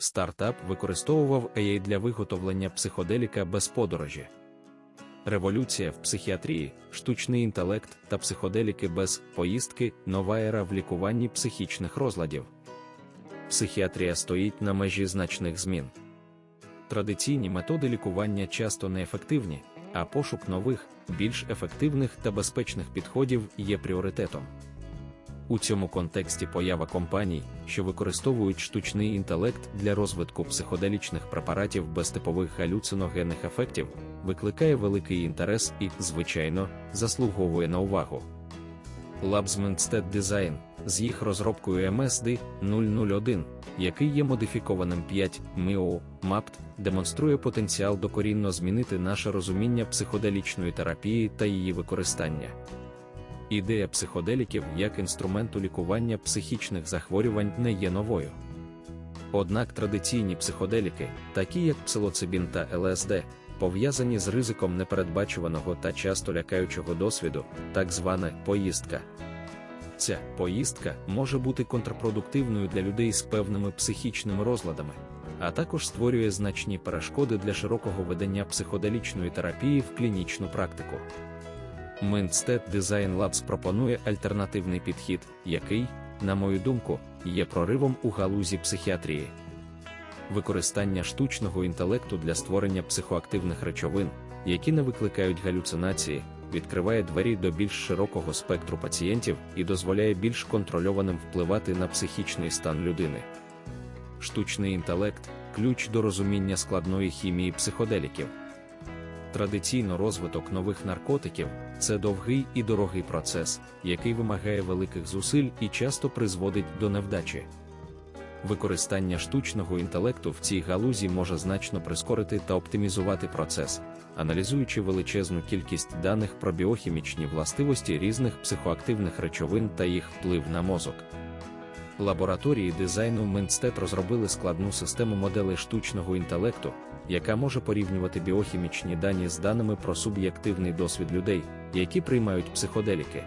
стартап використовував AI для виготовлення психоделіка без подорожі. Революція в психіатрії, штучний інтелект та психоделіки без поїздки нова ера в лікуванні психічних розладів. Психіатрія стоїть на межі значних змін. Традиційні методи лікування часто неефективні, а пошук нових, більш ефективних та безпечних підходів є пріоритетом. У цьому контексті поява компаній, що використовують штучний інтелект для розвитку психоделічних препаратів без типових галюциногенних ефектів, викликає великий інтерес і, звичайно, заслуговує на увагу. Labs State Design з їх розробкою MSD 001, який є модифікованим 5 MIO MAPT, демонструє потенціал докорінно змінити наше розуміння психоделічної терапії та її використання. Ідея психоделіків як інструменту лікування психічних захворювань не є новою. Однак традиційні психоделіки, такі як псилоцибін та ЛСД, пов'язані з ризиком непередбачуваного та часто лякаючого досвіду, так звана поїздка. Ця поїздка може бути контрпродуктивною для людей з певними психічними розладами, а також створює значні перешкоди для широкого ведення психоделічної терапії в клінічну практику. Mindstead Design Labs пропонує альтернативний підхід, який, на мою думку, є проривом у галузі психіатрії. Використання штучного інтелекту для створення психоактивних речовин, які не викликають галюцинації, відкриває двері до більш широкого спектру пацієнтів і дозволяє більш контрольованим впливати на психічний стан людини. Штучний інтелект ключ до розуміння складної хімії психоделіків. Традиційно розвиток нових наркотиків це довгий і дорогий процес, який вимагає великих зусиль і часто призводить до невдачі. Використання штучного інтелекту в цій галузі може значно прискорити та оптимізувати процес, аналізуючи величезну кількість даних про біохімічні властивості різних психоактивних речовин та їх вплив на мозок. Лабораторії дизайну Минстет розробили складну систему моделей штучного інтелекту, яка може порівнювати біохімічні дані з даними про суб'єктивний досвід людей, які приймають психоделіки.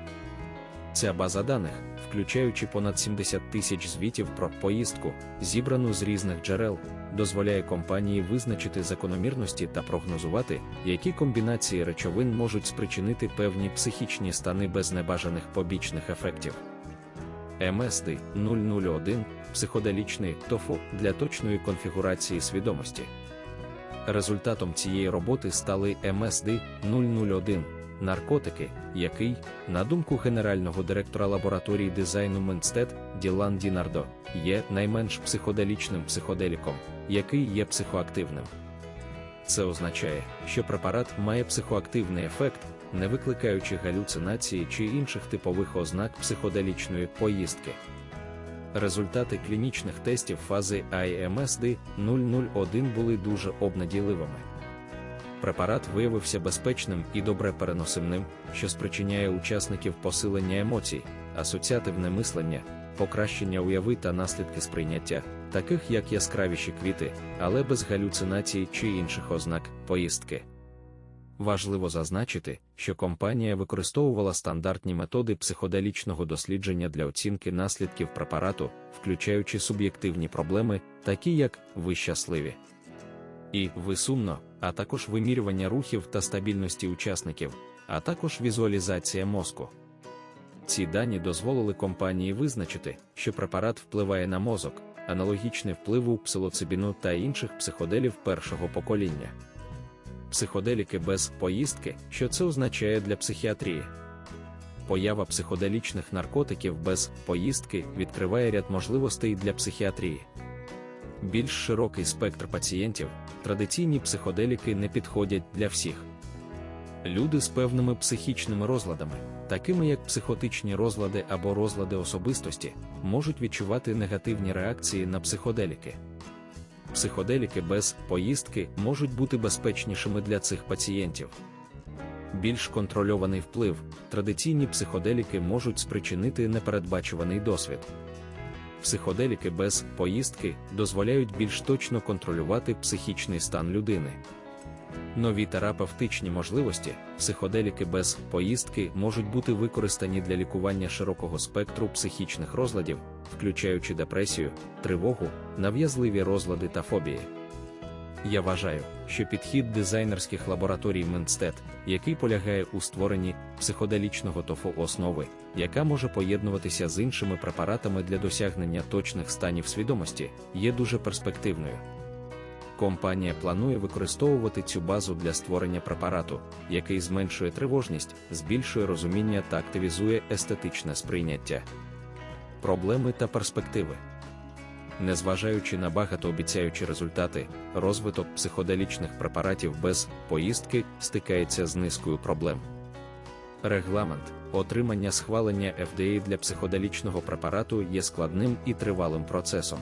Ця база даних, включаючи понад 70 тисяч звітів про поїздку, зібрану з різних джерел, дозволяє компанії визначити закономірності та прогнозувати, які комбінації речовин можуть спричинити певні психічні стани без небажаних побічних ефектів. MSD 001 психоделічний тофу для точної конфігурації свідомості. Результатом цієї роботи стали MSD 001 наркотики, який, на думку генерального директора лабораторії дизайну Менстед Ділан Дінардо, є найменш психоделічним психоделіком, який є психоактивним. Це означає, що препарат має психоактивний ефект, не викликаючи галюцинації чи інших типових ознак психоделічної поїздки. Результати клінічних тестів фази IMSD 001 були дуже обнадійливими. Препарат виявився безпечним і добре переносимним, що спричиняє учасників посилення емоцій, асоціативне мислення, покращення уяви та наслідки сприйняття, таких як яскравіші квіти, але без галюцинацій чи інших ознак поїздки. Важливо зазначити, що компанія використовувала стандартні методи психоделічного дослідження для оцінки наслідків препарату, включаючи суб'єктивні проблеми, такі як ви щасливі. І ви сумно, а також вимірювання рухів та стабільності учасників, а також візуалізація мозку. Ці дані дозволили компанії визначити, що препарат впливає на мозок, аналогічний впливу псилоцибіну та інших психоделів першого покоління психоделіки без поїздки, що це означає для психіатрії. Поява психоделічних наркотиків без поїздки відкриває ряд можливостей для психіатрії. Більш широкий спектр пацієнтів, традиційні психоделіки не підходять для всіх. Люди з певними психічними розладами, такими як психотичні розлади або розлади особистості, можуть відчувати негативні реакції на психоделіки психоделіки без поїздки можуть бути безпечнішими для цих пацієнтів. Більш контрольований вплив, традиційні психоделіки можуть спричинити непередбачуваний досвід. Психоделіки без поїздки дозволяють більш точно контролювати психічний стан людини. Нові терапевтичні можливості, психоделіки без поїздки можуть бути використані для лікування широкого спектру психічних розладів, включаючи депресію, тривогу, нав'язливі розлади та фобії. Я вважаю, що підхід дизайнерських лабораторій Менстед, який полягає у створенні психоделічного тофу основи, яка може поєднуватися з іншими препаратами для досягнення точних станів свідомості, є дуже перспективною. Компанія планує використовувати цю базу для створення препарату, який зменшує тривожність, збільшує розуміння та активізує естетичне сприйняття. Проблеми та перспективи. Незважаючи на багатообіцяючі результати, розвиток психоделічних препаратів без поїздки стикається з низкою проблем. Регламент отримання схвалення FDA для психоделічного препарату є складним і тривалим процесом.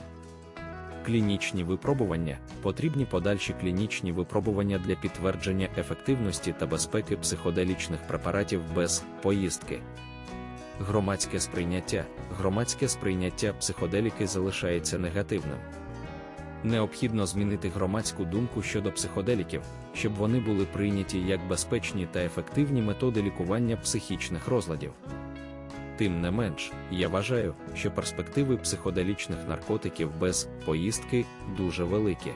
Клінічні випробування потрібні подальші клінічні випробування для підтвердження ефективності та безпеки психоделічних препаратів без поїздки. Громадське сприйняття громадське сприйняття психоделіки залишається негативним. Необхідно змінити громадську думку щодо психоделіків, щоб вони були прийняті як безпечні та ефективні методи лікування психічних розладів. Тим не менш, я вважаю, що перспективи психоделічних наркотиків без поїздки дуже великі.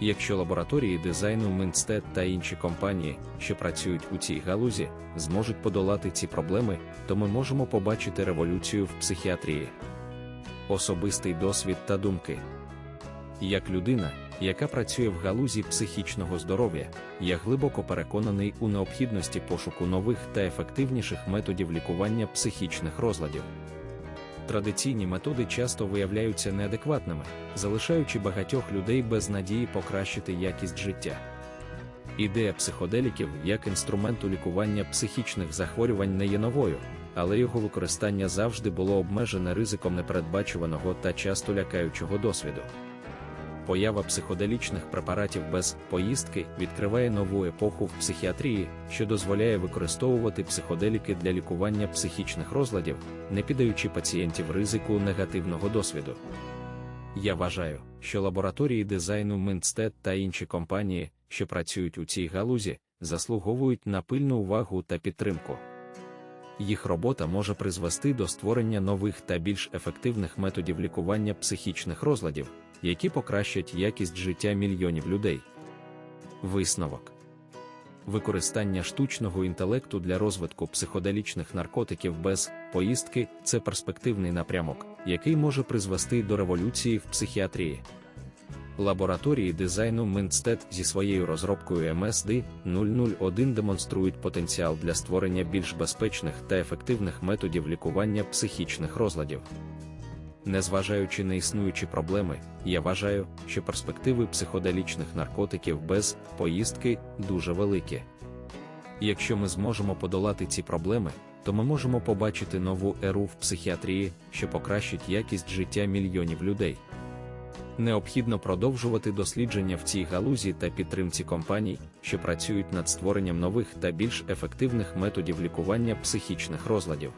Якщо лабораторії дизайну Минстед та інші компанії, що працюють у цій галузі, зможуть подолати ці проблеми, то ми можемо побачити революцію в психіатрії. Особистий досвід та думки. Як людина, яка працює в галузі психічного здоров'я, я глибоко переконаний у необхідності пошуку нових та ефективніших методів лікування психічних розладів. Традиційні методи часто виявляються неадекватними, залишаючи багатьох людей без надії покращити якість життя. Ідея психоделіків як інструменту лікування психічних захворювань не є новою, але його використання завжди було обмежене ризиком непередбачуваного та часто лякаючого досвіду поява психоделічних препаратів без поїздки відкриває нову епоху в психіатрії, що дозволяє використовувати психоделіки для лікування психічних розладів, не піддаючи пацієнтів ризику негативного досвіду. Я вважаю, що лабораторії дизайну Минстед та інші компанії, що працюють у цій галузі, заслуговують на пильну увагу та підтримку. Їх робота може призвести до створення нових та більш ефективних методів лікування психічних розладів, які покращать якість життя мільйонів людей. Висновок використання штучного інтелекту для розвитку психоделічних наркотиків без поїздки це перспективний напрямок, який може призвести до революції в психіатрії. Лабораторії дизайну Минстед зі своєю розробкою MSD 001 демонструють потенціал для створення більш безпечних та ефективних методів лікування психічних розладів. Незважаючи на існуючі проблеми, я вважаю, що перспективи психоделічних наркотиків без поїздки дуже великі. Якщо ми зможемо подолати ці проблеми, то ми можемо побачити нову еру в психіатрії, що покращить якість життя мільйонів людей. Необхідно продовжувати дослідження в цій галузі та підтримці компаній, що працюють над створенням нових та більш ефективних методів лікування психічних розладів.